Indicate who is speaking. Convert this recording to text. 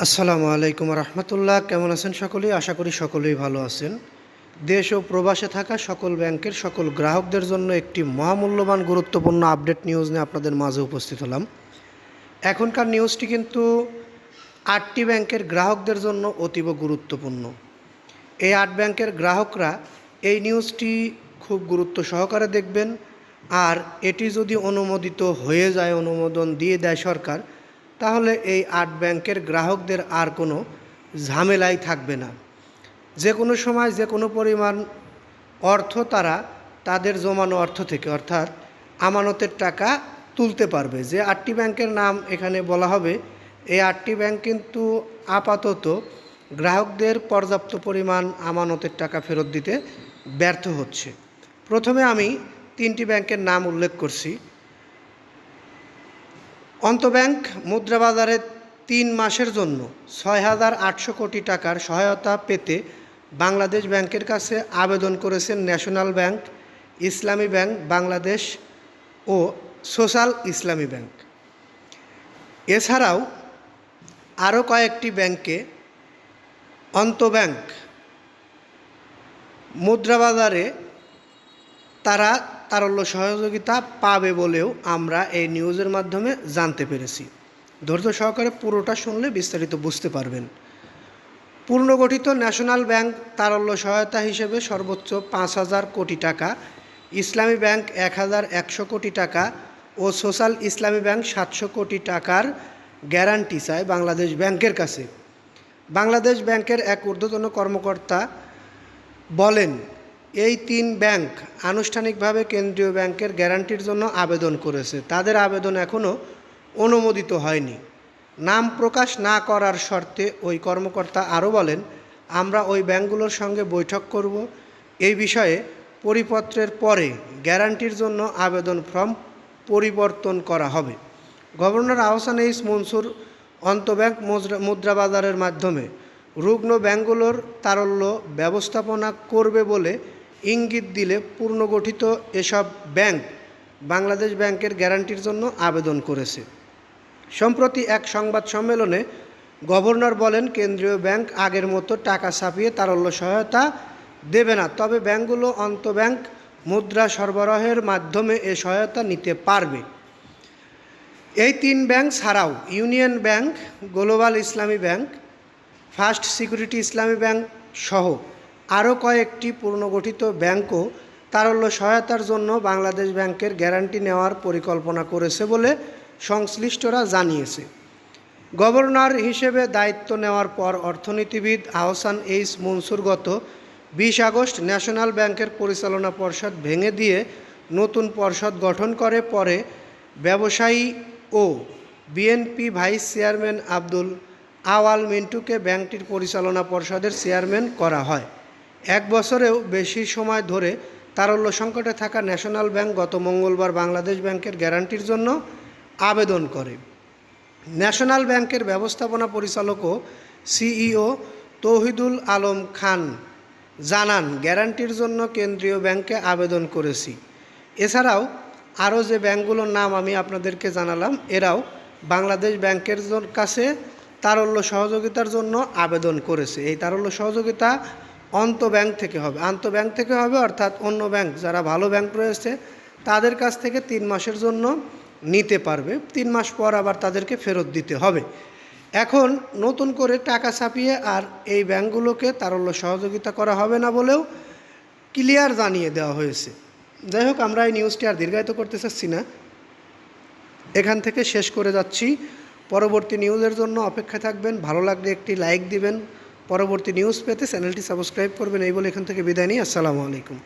Speaker 1: আসসালামু আলাইকুম রহমতুল্লাহ। কেমন আছেন সকলেই? আশা করি সকলেই ভালো আছেন। দেশ ও প্রবাসে থাকা সকল ব্যাংকের সকল গ্রাহকদের জন্য একটি মহামূল্যবান গুরুত্বপূর্ণ আপডেট নিউজ নিয়ে আপনাদের মাঝে উপস্থিত হলাম। এখনকার নিউজটি কিন্তু আটটি ব্যাংকের গ্রাহকদের জন্য অতীব গুরুত্বপূর্ণ। এই আট ব্যাংকের গ্রাহকরা এই নিউজটি খুব গুরুত্ব সহকারে দেখবেন। আর এটি যদি অনুমোদিত হয়ে যায়, অনুমোদন দিয়ে দেয় সরকার তাহলে এই আট ব্যাংকের গ্রাহকদের আর কোনো ঝামেলাই থাকবে না। যে কোনো সময় যে কোনো পরিমাণ অর্থ তারা তাদের জমানো অর্থ থেকে, অর্থাৎ আমানতের টাকা তুলতে পারবে। যে আটটি ব্যাংকের নাম এখানে বলা হবে, এই আটটি ব্যাংক কিন্তু আপাতত গ্রাহকদের পর্যাপ্ত পরিমাণ আমানতের টাকা ফেরত দিতে ব্যর্থ হচ্ছে। প্রথমে আমি তিনটি ব্যাংকের নাম উল্লেখ করছি। অন্তব্যাংক মুদ্রাবাজারে তিন মাসের জন্য ছয় হাজার আটশো কোটি টাকার সহায়তা পেতে বাংলাদেশ ব্যাংকের কাছে আবেদন করেছেন National Bank, Islami Bank, Bangladesh ও সোশ্যাল ইসলামী ব্যাংক। এছাড়াও আরও কয়েকটি ব্যাংকে অন্তব্যাংক মুদ্রাবাজারে তারা তারল্য সহযোগিতা পাবে বলেও আমরা এই নিউজের মাধ্যমে জানতে পেরেছি। ধৈর্য সহকারে পুরোটা শুনলে বিস্তারিত বুঝতে পারবেন। পূর্ণগঠিত ন্যাশনাল ব্যাংক তারল্য সহায়তা হিসেবে সর্বোচ্চ পাঁচ হাজার কোটি টাকা, ইসলামী ব্যাংক এক হাজার একশো কোটি টাকা ও সোশ্যাল ইসলামী ব্যাংক সাতশো কোটি টাকার গ্যারান্টি চায় বাংলাদেশ ব্যাংকের কাছে। বাংলাদেশ ব্যাংকের এক ঊর্ধ্বতন কর্মকর্তা বলেন এই তিন ব্যাংক আনুষ্ঠানিকভাবে কেন্দ্রীয় ব্যাংকের গ্যারান্টির জন্য আবেদন করেছে। তাদের আবেদন এখনও অনুমোদিত হয়নি। নাম প্রকাশ না করার শর্তে ওই কর্মকর্তা আরও বলেন, আমরা ওই ব্যাংকগুলোর সঙ্গে বৈঠক করব। এই বিষয়ে পরিপত্রের পরে গ্যারান্টির জন্য আবেদন ফর্ম পরিবর্তন করা হবে। গভর্নর আহসান এইস মনসুর অন্তব্যাংক মুদ্রা বাজারের মাধ্যমে রুগ্ন ব্যাংকগুলোর তারল্য ব্যবস্থাপনা করবে বলে ইঙ্গিত দিলে পূর্ণগঠিত এসব ব্যাংক বাংলাদেশ ব্যাংকের গ্যারান্টির জন্য আবেদন করেছে। সম্প্রতি এক সংবাদ সম্মেলনে গভর্নর বলেন, কেন্দ্রীয় ব্যাংক আগের মতো টাকা ছাপিয়ে তারল্য সহায়তা দেবে না, তবে ব্যাংকগুলো অন্তব্যাংক মুদ্রা সরবরাহের মাধ্যমে এ সহায়তা নিতে পারবে। এই তিন ব্যাংক ছাড়াও Union Bank, Global Islami Bank, First Security Islami Bank সহ আরও কয়েকটি পুনর্গঠিত ব্যাংকও তারল্য সহায়তার জন্য বাংলাদেশ ব্যাংকের গ্যারান্টি নেওয়ার পরিকল্পনা করেছে বলে সংশ্লিষ্টরা জানিয়েছে। গভর্নর হিসেবে দায়িত্ব নেওয়ার পর অর্থনীতিবিদ আহসান এইস মনসুর গত বিশ আগস্ট ন্যাশনাল ব্যাংকের পরিচালনা পর্ষদ ভেঙে দিয়ে নতুন পর্ষদ গঠন করে পরে ব্যবসায়ী ও BNP vice chairman Abdul Awal মিন্টুকে ব্যাংকটির পরিচালনা পর্ষদের চেয়ারম্যান করা হয়। এক বছরেও বেশি সময় ধরে তারল্য সংকটে থাকা ন্যাশনাল ব্যাংক গত মঙ্গলবার বাংলাদেশ ব্যাংকের গ্যারান্টির জন্য আবেদন করে। ন্যাশনাল ব্যাংকের ব্যবস্থাপনা পরিচালক সিইও তৌহিদুল আলম খান জানান, গ্যারান্টির জন্য কেন্দ্রীয় ব্যাংকে আবেদন করেছি। এছাড়াও আরও যে ব্যাংকগুলোর নাম আমি আপনাদেরকে জানালাম, এরাও বাংলাদেশ ব্যাংকের কাছে তারল্য সহযোগিতার জন্য আবেদন করেছে। এই তারল্য সহযোগিতা অন্ত ব্যাংক থেকে হবে। আন্ত ব্যাংক থেকে হবে অর্থাৎ অন্য ব্যাংক, যারা ভালো ব্যাংক রয়েছে, তাদের কাছ থেকে তিন মাসের জন্য নিতে পারবে। তিন মাস পর আবার তাদেরকে ফেরত দিতে হবে। এখন নতুন করে টাকা ছাপিয়ে আর এই ব্যাংকগুলোকে তারল্য সহযোগিতা করা হবে না বলেও ক্লিয়ার জানিয়ে দেওয়া হয়েছে। যাই হোক, আমরা এই নিউজটি আর দীর্ঘায়িত করতে চাচ্ছি না। এখান থেকে শেষ করে যাচ্ছি। পরবর্তী নিউজের জন্য অপেক্ষায় থাকবেন। ভালো লাগলে একটি লাইক দিবেন। পরবর্তী নিউজ পেতে চ্যানেলটি সাবস্ক্রাইব করবেন এই বলে এখান থেকে বিদায় নিই। আসসালামু আলাইকুম।